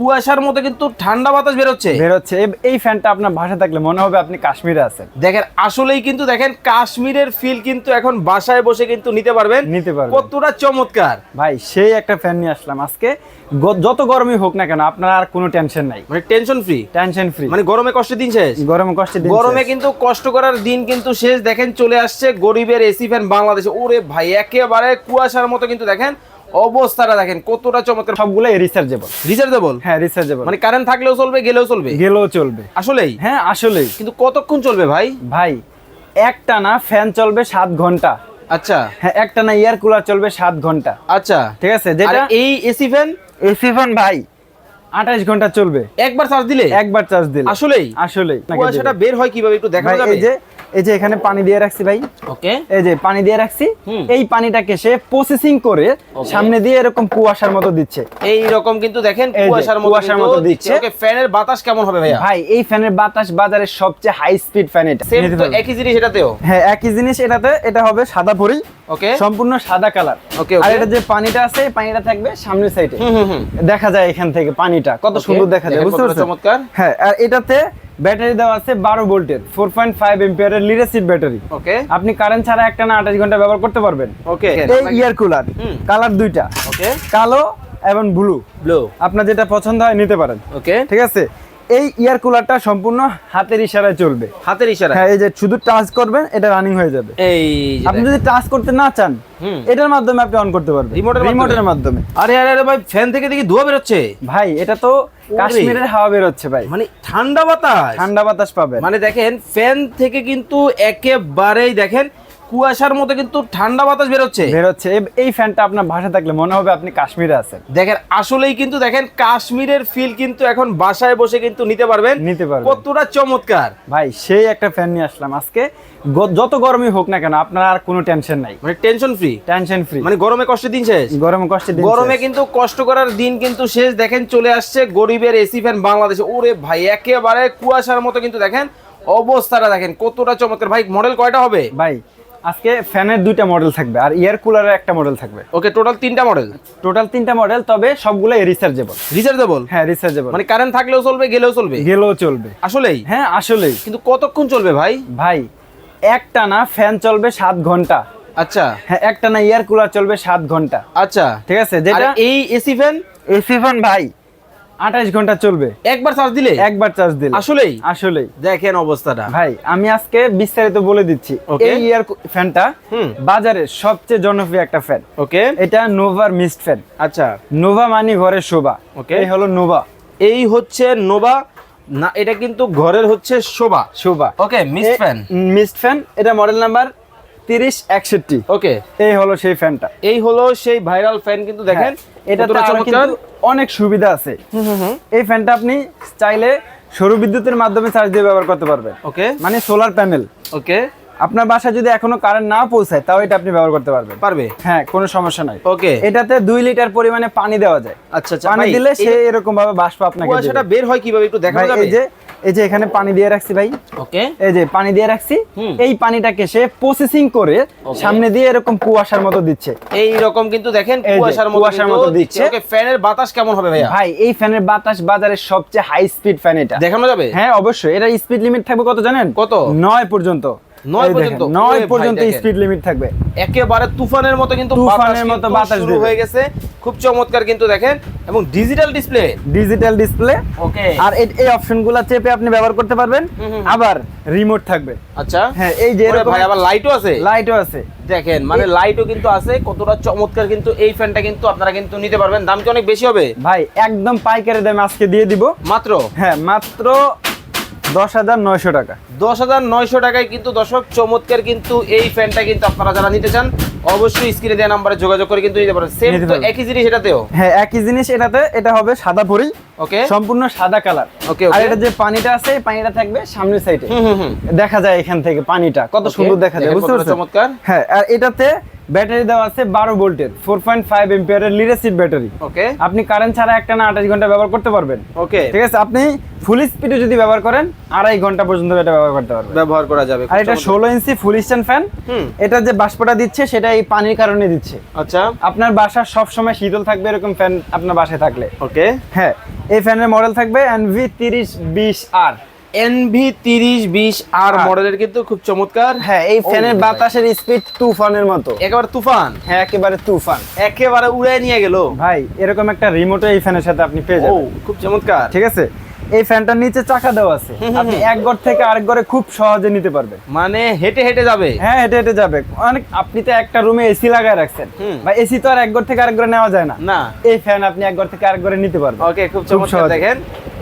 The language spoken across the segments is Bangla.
কুয়াশার মতো কিন্তু ঠান্ডা বাতাস বেরোচ্ছে। বেরোচ্ছে। এই ফ্যানটা আপনার ভাষা থাকলে মনে হবে আপনি কাশ্মীরে আছেন। দেখেন আসলেই কিন্তু দেখেন কাশ্মীরের ফিল কিন্তু এখন বাসায় বসে কিন্তু নিতে পারবেন। নিতে পারবেন। কতটা চমৎকার। ভাই সেই একটা ফ্যান নিয়ে আসলাম আজকে। যত গরমই হোক না কেন আপনার আর কোনো টেনশন নাই। মানে টেনশন ফ্রি টেনশন ফ্রি মানে গরমে কষ্ট দিন শেষ। গরমে কষ্ট দিন গরমে কিন্তু কষ্ট করার দিন কিন্তু শেষ। দেখেন চলে আসছে গরিবের এসি ফ্যান বাংলাদেশে। ওরে ভাই একেবারে কুয়াশার মতো কিন্তু দেখেন অবস্থাটা দেখেন কতটা চমৎকার। সবগুলো রিচার্জেবল রিচার্জেবল হ্যাঁ রিচার্জেবল মানে কারেন্ট থাকলেও চলবে গেলেও চলবে? গেলেও চলবে। আসলেই? হ্যাঁ আসলেই। কিন্তু কতক্ষণ চলবে ভাই? ভাই একটা না ফ্যান চলবে সাত ঘণ্টা। আচ্ছা। হ্যাঁ একটা না এয়ার কুলার চলবে সাত ঘণ্টা। আচ্ছা। ঠিক আছে যেটা এই এসি ফ্যান এসি ফ্যান ভাই আঠাশ ঘণ্টা চলবে। একবার চার্জ দিলে? একবার চার্জ দিলে। আসলেই? আসলেই। সেটা বের হয় কীভাবে একটু দেখা যাবে? যে এই যে এখানে পানি দিয়ে রাখছি ভাই। ওকে। এই যে পানি দিয়ে রাখছি। এই পানিটাকে সে প্রসেসিং করে সামনে দিয়ে এরকম কুয়াশার মতো দিচ্ছে। এই রকম কিন্তু দেখেন কুয়াশার মতো কুয়াশার মতো দিচ্ছে। ওকে ফ্যানের বাতাস কেমন হবে ভাইয়া? ভাই এই ফ্যানের বাতাস বাজারের সবচেয়ে হাই স্পিড ফ্যান এটা। সেম তো একই জিনিস এটাতেও? হ্যাঁ একই জিনিস এটাতে। এটা হবে সাদা ভরি। ওকে। সম্পূর্ণ সাদা কালার okay. আর এটা যে পানিটা আছে এই পানিটা থাকবে সামনের সাইডে হুম হুম হুম। দেখা যায় এখান থেকে পানিটা। কত সুন্দর দেখা যায় বুঝতে পারছেন? চমৎকার। হ্যাঁ আর এটাতে ব্যাটারি দেওয়া আছে বারো ভোল্টের ফোর পয়েন্ট ফাইভ এম্পিয়ারের লিডারশিপ ব্যাটারি ওকে আপনি কারেন্ট ছাড়া একটা না আঠাশ ঘণ্টা ব্যবহার করতে পারবেন। ওকে এই ইয়ার কুলার কালার দুইটা ওকে কালো এবং ব্লু ব্লু আপনার যেটা পছন্দ হয় নিতে পারেন। ওকে ঠিক আছে? এই ইয়ার কুলারটা সম্পূর্ণ হাতের ইশারায় চলবে। হাতের ইশারা হ্যাঁ এই যে শুধু টাচ করবেন এটা রানিং হয়ে যাবে। এই আপনি যদি টাচ করতে না চান এটার মাধ্যমে আপনি অন করতে পারবেন। রিমোটের মাধ্যমে? রিমোটের মাধ্যমে। আরে আরে আরে ভাই ফ্যান থেকে দেখি ধোয়া বেরোচ্ছে। ভাই এটা তো কাশ্মীরের হাওয়া বেরোচ্ছে ভাই। মানে ঠান্ডা বাতাস? ঠান্ডা বাতাস পাবে মানে দেখেন ফ্যান থেকে কিন্তু একেবারেই দেখেন কুয়াশার মতো কিন্তু ঠান্ডা বাতাস বেরোচ্ছে। বেরোচ্ছে। এই ফ্যানটা আপনার ভাষা থাকলে মনে হবে আপনি কাশ্মীরে আছেন। দেখেন আসলেই কিন্তু দেখেন কাশ্মীরের ফিল কিন্তু এখন বাসায় বসে কিন্তু নিতে পারবেন। নিতে পারবেন। কতটা চমৎকার। ভাই সেই একটা ফ্যান নিয়ে আসলাম আজকে। যত গরমই হোক না কেন আপনার আর কোনো টেনশন নাই। মানে টেনশন ফ্রি টেনশন ফ্রি মানে গরমে কষ্ট দিন শেষ। গরমে কষ্ট দিন গরমে কিন্তু কষ্ট করার দিন কিন্তু শেষ। দেখেন চলে আসছে গরিবের এসি ফ্যান বাংলাদেশে। ওরে ভাই একেবারে কুয়াশার মতো কিন্তু দেখেন অবস্থাটা দেখেন কতটা চমৎকার। ভাই মডেল কয়টা হবে? ভাই আজকে ফ্যানের দুইটা মডেল থাকবে আর এয়ার কুলারের একটা মডেল থাকবে। ওকে টোটাল তিনটা মডেল টোটাল তিনটা মডেল তবে সবগুলো রিচার্জেবল রিচার্জেবল হ্যাঁ রিচার্জেবল মানে কারেন্ট থাকলেও চলবে গেলেও চলবে? গেলেও চলবে। আসলেই? হ্যাঁ আসলেই। কিন্তু কতক্ষণ চলবে ভাই? ভাই একটা না ফ্যান চলবে সাত ঘণ্টা। আচ্ছা। হ্যাঁ একটা না এয়ার কুলার চলবে সাত ঘণ্টা। আচ্ছা। ঠিক আছে যেটা এই এসি ফ্যান এসি ফ্যান ভাই। আঠাশ ঘণ্টা চলবে। একবার চার্জ দিলে? একবার চার্জ দিলে। আসলেই? আসলেই। দেখেন অবস্থাটা। ভাই আমি আজকে বিস্তারিত বলে দিচ্ছি. এই ইয়ার ফ্যানটা হুম। বাজারের সবচেয়ে জনপ্রিয় একটা ফ্যান। ওকে এটা নোভার মিস্ট ফ্যান। আচ্ছা। নোভা মানে ঘরের শোভা। ওকে এই হলো নোভা। এই হচ্ছে নোভা না এটা কিন্তু ঘরের হচ্ছে শোভা। শোভা। Okay miss fan. Mist fan এটা মডেল নাম্বার তিরিশ একষট্টি। ওকে এই হলো সেই ফ্যানটা। এই হলো সেই ভাইরাল ফ্যান কিন্তু দেখেন। এটা কতটা চমৎকার। অনেক সুবিধা আছে। এই ফ্যানটা আপনি চাইলে সৌর বিদ্যুতের মাধ্যমে চার্জ দিয়ে ব্যবহার করতে পারবেন। ওকে। মানে সোলার প্যানেল ওকে। আপনার বাসায় যদি এখনও কারেন্ট না পৌঁছায় তাও এটা আপনি ব্যবহার করতে পারবেন। পারবে? হ্যাঁ কোনো সমস্যা নাই। ওকে। এটাতে দুই লিটার পরিমাণে পানি দেওয়া যায়। আচ্ছা আচ্ছা পানি দিলে সে এরকম ভাবে বাষ্প আপনাকে দেবে। বের হয় কীভাবে একটু দেখা যাবে এই যে এই যে এখানে পানি দিয়ে রাখছি ভাই। ওকে এই যে পানি দিয়ে রাখছি। এই পানিটাকে সে প্রসেসিং করে সামনে দিয়ে এরকম কুয়াশার মতো দিচ্ছে। এই রকম কিন্তু দেখেন কুয়াশার মতো কুয়াশার মতো দিচ্ছে। ওকে ফ্যানের বাতাস কেমন হবে ভাইয়া? ভাই এই ফ্যানের বাতাস বাজারের সবচেয়ে হাই স্পিড ফ্যান এটা। দেখানো যাবে? হ্যাঁ অবশ্যই। এটা স্পিড লিমিট থাকবে কত জানেন? কত? নয় পর্যন্ত। নয় পর্যন্ত? নয় পর্যন্ত স্পিড লিমিট থাকবে। একেবারে তুফানের মতো কিন্তু তুফানের মতো বাতাস শুরু হয়ে গেছে। খুব চমৎকার কিন্তু দেখেন। এবং digital display digital display okay. আর এই- এই অপশনগুলো চেপে আপনি ব্যবহার করতে পারবেন। হুম, হুম। আবার রিমোট থাকবে। আচ্ছা। হ্যাঁ এই যে ওরে এরকম ভাই আবার লাইটও আছে। লাইটও আছে। দেখেন মানে লাইটও কিন্তু আছে। কতটা চমৎকার কিন্তু এই ফ্যানটা কিন্তু আপনারা কিন্তু নিতে পারবেন। দাম কি অনেক বেশি হবে? ভাই একদম পাইকারি দামে আজকে দিয়ে দিব। মাত্র? হ্যাঁ মাত্র দশ হাজার নয়শো টাকা। দশ হাজার নয়শো টাকায় কিন্তু দর্শক চমৎকার কিন্তু এই ফ্যানটা কিন্তু আপনারা যারা নিতে চান অবশ্যই স্ক্রিনে দেওয়া নাম্বারে যোগাযোগ করে কিন্তু নিতে পারেন সেম তো একই জিনিস এটাতেও? হ্যাঁ একই জিনিস এটাতে এটা হবে সাদা ভরি ওকে। সম্পূর্ণ সাদা কালার okay. আর এটা যে পানিটা আছে এই পানিটা থাকবে সামনের সাইডে দেখা যায় এখান থেকে পানিটা কত সুন্দর দেখা যায় বুঝতে পারছেন? চমৎকার। হ্যাঁ আর এটাতে ব্যাটারি দেওয়া আছে বারো ভোল্টের ফোর পয়েন্ট ফাইভ এম্পিয়ারের লিডারশিপ ব্যাটারি ওকে আপনি কারেন্ট ছাড়া একটা না আঠাশ ঘণ্টা ব্যবহার করতে পারবেন। ওকে ঠিক আছে আপনি ফুল স্পিডে যদি ব্যবহার করেন আড়াই ঘণ্টা পর্যন্ত এটা ব্যবহার করতে পারবেন। ব্যবহার করা যাবে আর এটা ষোলো ইঞ্চি ফুল স্ট্যান্ড ফ্যান। এটা যে বাষ্পটা দিচ্ছে সেটা এই পানির কারণে দিচ্ছে। আচ্ছা। আপনার বাসা সব সময় শীতল থাকবে এরকম ফ্যান আপনার বাসায় থাকলে। ওকে হ্যাঁ এই ফ্যানের মডেল থাকবে এনভি তিরিশ বিশ আর এনভি তিরিশ বিশ আর। মডেলের কিন্তু খুব চমৎকার। হ্যাঁ এই ফ্যানের বাতাসের স্পিড তুফানের মতো। একেবারে তুফান। হ্যাঁ একেবারে তুফান। একেবারে উড়ে নিয়ে গেল। ভাই এরকম একটা রিমোটও এই ফ্যানের সাথে আপনি পেয়ে যাবেন। খুব চমৎকার। ঠিক আছে? এই ফ্যানটার নিচে চাকা দেওয়া আছে। আপনি এক ঘর থেকে আরেক ঘরে খুব সহজে নিতে পারবেন। মানে হেঁটে হেঁটে যাবে? হ্যাঁ হেঁটে হেঁটে যাবে। অনেক আপনি তো একটা রুমে এসি লাগায় রাখছেন। বা এসি তো আর এক ঘর থেকে আরেক ঘরে নেওয়া যায় না। না। এই ফ্যান আপনি এক ঘর থেকে আরেক ঘরে নিতে পারবেন। ওকে খুব চমৎকার। দেখেন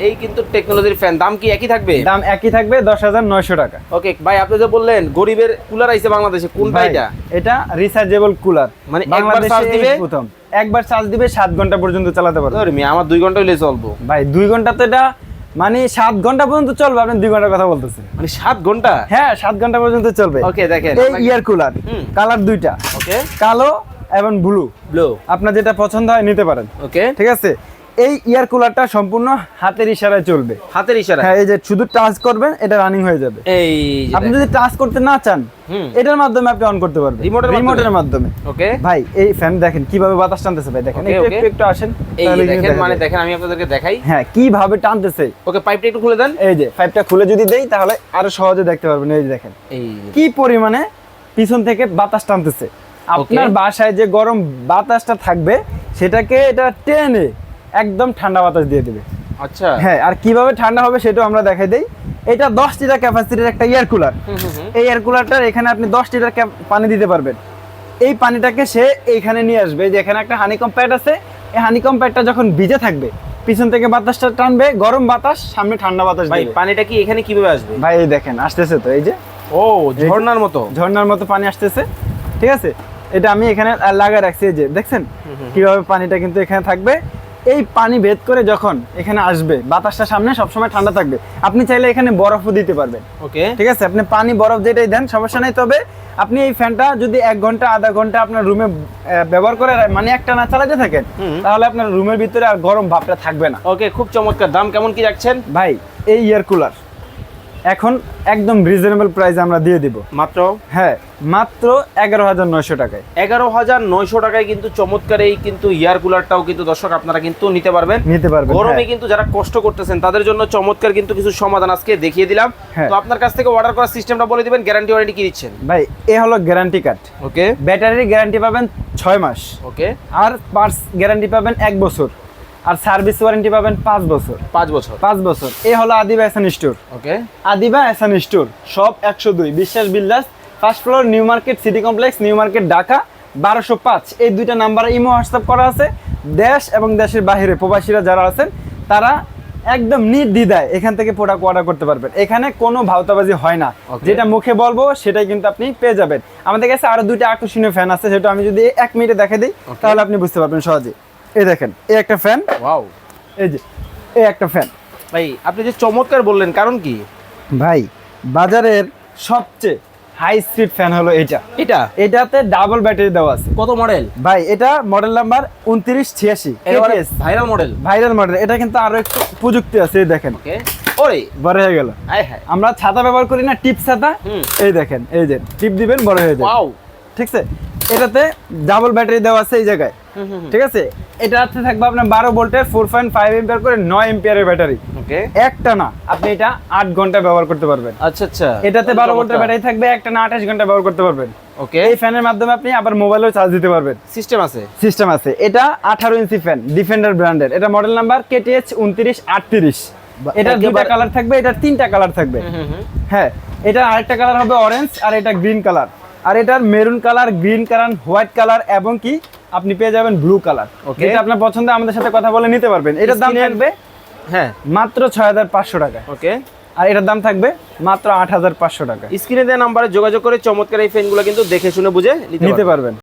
এই কিন্তু টেকনোলজির ফ্যান দাম কি একই থাকবে? দাম একই থাকবে দশ হাজার নয়শো টাকা। ওকে ভাই আপনি যে বললেন গরিবের কুলার আইছে বাংলাদেশে কোনটা এটা? এটা রিচার্জেবল কুলার মানে একবার এই দিবে? প্রথম। একবার চার্জ দিবে সাত ঘণ্টা পর্যন্ত চালাতে পারবে। আমার দুই ঘণ্টা হইলে চলবো। ভাই দুই ঘণ্টা তো এটা মানে সাত ঘণ্টা পর্যন্ত চলবে আপনি দুই ঘণ্টার কথা বলতেছেন। মানে সাত ঘণ্টা? হ্যাঁ সাত ঘণ্টা পর্যন্ত চলবে। ওকে দেখেন এই ইয়ার কুলার কালার দুইটা। ওকে কালো এবং ব্লু ব্লু আপনার যেটা পছন্দ হয় নিতে পারেন। ওকে ঠিক আছে? এই ইয়ার কুলারটা সম্পূর্ণ হাতের ইশারায় চলবে। হাতের ইশারা হ্যাঁ এই যে শুধু টাচ করবেন এটা রানিং হয়ে যাবে। এই আপনি যদি টাচ করতে না চান এটার মাধ্যমে আপনি অন করতে পারবেন। রিমোটের রিমোটের মাধ্যমে। ওকে। ভাই এই ফ্যান দেখেন কীভাবে বাতাস টানতেছে ভাই দেখেন একটু একটু একটু আসেন এই দেখেন মানে দেখেন আমি আপনাদেরকে দেখাই। হ্যাঁ কীভাবে টানতেছে? ওকে পাইপটা একটু খুলে দেন। এই যে পাইপটা খুলে যদি দেই তাহলে আরও সহজে দেখতে পারবেন এই যে দেখেন। এই কি পরিমাণে পিছন থেকে বাতাস টানতেছে। আপনার বাসায় যে গরম বাতাসটা থাকবে সেটাকে এটা টেনে একদম ঠান্ডা বাতাস দিয়ে দেবে। আচ্ছা। হ্যাঁ আর কীভাবে ঠান্ডা হবে সেটাও আমরা দেখাই দেই। এটা দশ লিটার ক্যাপাসিটির একটা এয়ার কুলার। এই এয়ার কুলারটার এখানে আপনি দশ লিটার পানি দিতে পারবেন। এই পানিটাকে সে এইখানে নিয়ে আসবে। যে এখানে একটা হানিকম প্যাড আছে। এই হানিকম প্যাডটা যখন ভিজে থাকবে পিছন থেকে বাতাসটা টানবে গরম বাতাস সামনে ঠান্ডা বাতাস ভাই পানিটা কি এখানে কীভাবে আসবে? ভাই এই দেখেন আসতেছে তো এই যে। ও ঝর্ণার মতো। ঝর্ণার মতো পানি আসতেছে। ঠিক আছে? এটা আমি এখানে লাগা রাখছি এই যে দেখছেন? কীভাবে পানিটা কিন্তু এখানে থাকবে? এই পানি ভেদ করে যখন এখানে আসবে বাতাসটা সামনে সবসময় ঠান্ডা থাকবে। আপনি চাইলে এখানে বরফও দিতে পারবেন। ওকে। ঠিক আছে? আপনি পানি বরফ যেটাই দেন সমস্যা নেই। তবে আপনি এই ফ্যানটা যদি এক ঘণ্টা আধা ঘণ্টা আপনার রুমে ব্যবহার করে মানে একটা না চালাতে থাকেন। তাহলে আপনার রুমের ভিতরে আর গরম ভাবটা থাকবে না। ওকে খুব চমৎকার। দাম কেমন কি রাখছেন? ভাই এই ইয়ার কুলার। এখন একদম রিজনেবল প্রাইসে আমরা দিয়ে দিব। মাত্র? হ্যাঁ মাত্র এগারো হাজার নয়শো টাকায়। এগারো হাজার নয়শো টাকায় কিন্তু চমৎকার এই কিন্তু ইয়ার কুলারটাও কিন্তু দর্শক আপনারা কিন্তু নিতে পারবেন। নিতে পারবেন গরমে হ্যাঁ। কিন্তু যারা কষ্ট করতেছেন তাদের জন্য চমৎকার কিন্তু কিছু সমাধান আজকে দেখিয়ে দিলাম। হ্যাঁ। তো আপনার কাছ থেকে অর্ডার করার সিস্টেমটা বলে দিবেন গ্যারান্টি ওয়ারেন্টি কি দিচ্ছেন? ভাই এ হলো গ্যারান্টি কার্ড ওকে ব্যাটারির গ্যারান্টি পাবেন ছয় মাস। ওকে আর পার্টস গ্যারান্টি পাবেন এক বছর। আর সার্ভিস ওয়ারেন্টি পাবেন পাঁচ বছর। পাঁচ বছর। পাঁচ বছর। এ হলো Adiba Ehsan store okay. Adiba Ehsan store সব একশো দুই। বিশ্বাস বিল্লাস first floor New Market City Complex New Market Dhaka বারোশো পাঁচ। এই দুইটা নাম্বারে ইমো হোয়াটসঅ্যাপ করা আছে। দেশ এবং দেশের বাইরে প্রবাসীরা যারা আছেন তারা একদম নির্দ্বিধায় এখান থেকে প্রোডাক্ট অর্ডার করতে পারবেন। এখানে কোনো ভাওতাবাজি হয় না। যেটা মুখে বলব সেটাই কিন্তু আপনি পেয়ে যাবেন। আমাদের কাছে আরও দুইটা আকর্ষণীয় ফ্যান আছে সেটা আমি যদি এক মিনিটে দেখে দিই তাহলে আপনি বুঝতে পারবেন সহজে এই দেখেন এই একটা ফ্যান ওয়াও এই যে এই একটা ফ্যান ভাই আপনি যে চমৎকার বললেন কারণ কি? ভাই বাজারের সবচেয়ে হাই স্পিড ফ্যান হলো এটা। এটা? এটাতে ডাবল ব্যাটারি দেওয়া আছে। কত মডেল ভাই এটা মডেল নাম্বার উনত্রিশ ছিয়াশি। ভাইরাল মডেল ভাইরাল মডেল এটা কিন্তু আরও একটু প্রযুক্তি আছে দেখেন। ওরে! বড় হয়ে গেল। হায় আমরা ছাতা ব্যবহার করি না টিপ ছাতা। এই দেখেন এই যে টিপ দিবেন বড় হয়ে ওয়াও ঠিক আছে? এটাতে ডাবল ব্যাটারি দেওয়া আছে এই জায়গায়। ঠিক আছে? এটাতে থাকবে আপনার বারো ভোল্টের ফোর পয়েন্ট ফাইভ এম্পিয়ার করে নয় এম্পিয়ারের ব্যাটারি ওকে একটা না আপনি এটা আট ঘণ্টা ব্যবহার করতে পারবেন। আচ্ছা আচ্ছা। এটাতে বারো ভোল্টের ব্যাটারি থাকবে একটা না আঠাশ ঘণ্টা ব্যবহার করতে পারবেন। ওকে এই ফ্যানের মাধ্যমে আপনি আবার মোবাইলেও চার্জ দিতে পারবেন। সিস্টেম আছে? সিস্টেম আছে। এটা আঠারো ইঞ্চি ফ্যান ডিফেন্ডার ব্র্যান্ডের এটা মডেল নাম্বার কেটিএচ উনত্রিশ আটত্রিশ। এটা দুটা কালার থাকবে এটা তিনটা কালার থাকবে। হ্যাঁ এটা আরেকটা কালার হবে অরেঞ্জ আর এটা গ্রিন কালার আর এটার maroon colour green colour white colour এবং কি আপনি পেয়ে যাবেন ব্লু কালার ওকে এটা আপনার পছন্দ আমাদের সাথে কথা বলে নিতে পারবেন। এটার দাম থাকবে? হ্যাঁ মাত্র ছয় হাজার পাঁচশো টাকা। ওকে আর এটার দাম থাকবে মাত্র আট হাজার পাঁচশো টাকা। স্ক্রিনে দেওয়া নাম্বারে যোগাযোগ করে চমৎকার এই ফ্যানগুলো কিন্তু দেখে শুনে বুঝে নিতে পারবেন।